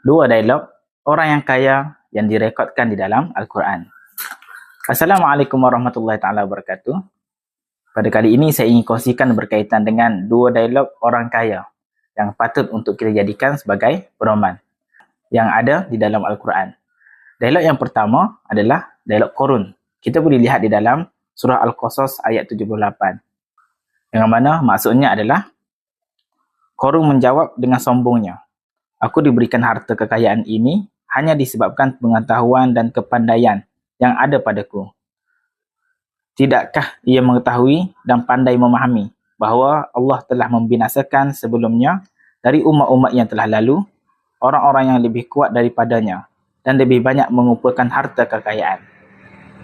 dua dialog orang yang kaya yang direkodkan di dalam Al-Quran. Assalamualaikum warahmatullahi taala wabarakatuh. Pada kali ini saya ingin kongsikan berkaitan dengan dua dialog orang kaya yang patut untuk kita jadikan sebagai pedoman yang ada di dalam Al-Quran. Dialog yang pertama adalah dialog korun. Kita boleh lihat di dalam surah Al-Qasas ayat 78. Yang mana maksudnya adalah Korun menjawab dengan sombongnya. Aku diberikan harta kekayaan ini hanya disebabkan pengetahuan dan kepandaian yang ada padaku. Tidakkah ia mengetahui dan pandai memahami bahawa Allah telah membinasakan sebelumnya dari umat-umat yang telah lalu orang-orang yang lebih kuat daripadanya dan lebih banyak mengumpulkan harta kekayaan.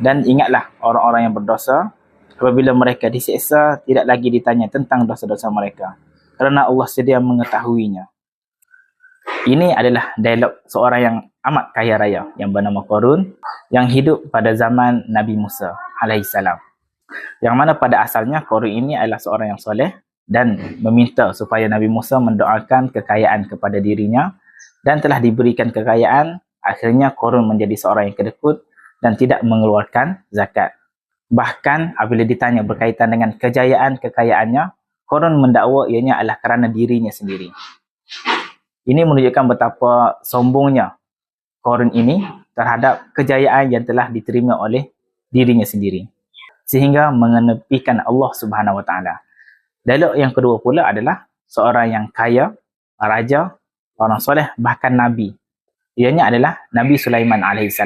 Dan ingatlah orang-orang yang berdosa apabila mereka diseksa tidak lagi ditanya tentang dosa-dosa mereka kerana Allah sedia mengetahuinya. Ini adalah dialog seorang yang amat kaya raya yang bernama Qarun yang hidup pada zaman Nabi Musa alaihissalam. Yang mana pada asalnya Qarun ini adalah seorang yang soleh dan meminta supaya Nabi Musa mendoakan kekayaan kepada dirinya dan telah diberikan kekayaan akhirnya Qarun menjadi seorang yang kedekut dan tidak mengeluarkan zakat. Bahkan apabila ditanya berkaitan dengan kejayaan kekayaannya, Qarun mendakwa ianya adalah kerana dirinya sendiri. Ini menunjukkan betapa sombongnya Korun ini terhadap kejayaan yang telah diterima oleh dirinya sendiri. Sehingga mengenepikan Allah subhanahu wa ta'ala. Dialog yang kedua pula adalah seorang yang kaya, raja, orang soleh, bahkan Nabi. Ianya adalah Nabi Sulaiman AS.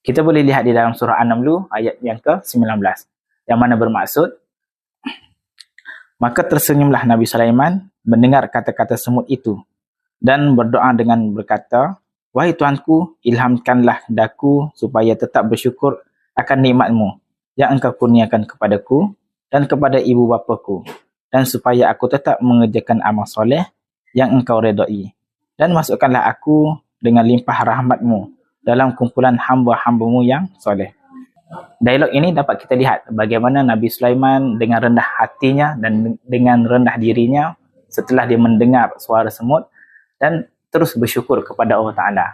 Kita boleh lihat di dalam surah An-Namlu ayat yang ke-19. Yang mana bermaksud, Maka tersenyumlah Nabi Sulaiman mendengar kata-kata semut itu dan berdoa dengan berkata, Wahai Tuanku, ilhamkanlah daku supaya tetap bersyukur akan nikmatmu yang engkau kurniakan kepadaku dan kepada ibu bapaku dan supaya aku tetap mengerjakan amal soleh yang engkau redai. Dan masukkanlah aku dengan limpah rahmatmu dalam kumpulan hamba-hambamu yang soleh. Dialog ini dapat kita lihat bagaimana Nabi Sulaiman dengan rendah hatinya dan dengan rendah dirinya setelah dia mendengar suara semut dan terus bersyukur kepada Allah Taala.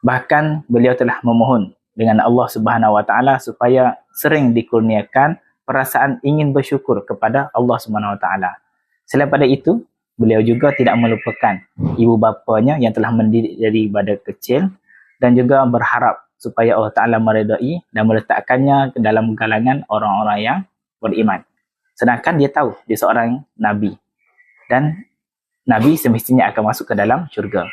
Bahkan beliau telah memohon dengan Allah Subhanahu Wa Taala supaya sering dikurniakan perasaan ingin bersyukur kepada Allah Subhanahu Wa Taala. Selain pada itu, beliau juga tidak melupakan ibu bapanya yang telah mendidik dari pada kecil dan juga berharap supaya Allah Ta'ala meredai dan meletakkannya ke dalam galangan orang-orang yang beriman. Sedangkan dia tahu dia seorang Nabi dan Nabi semestinya akan masuk ke dalam syurga.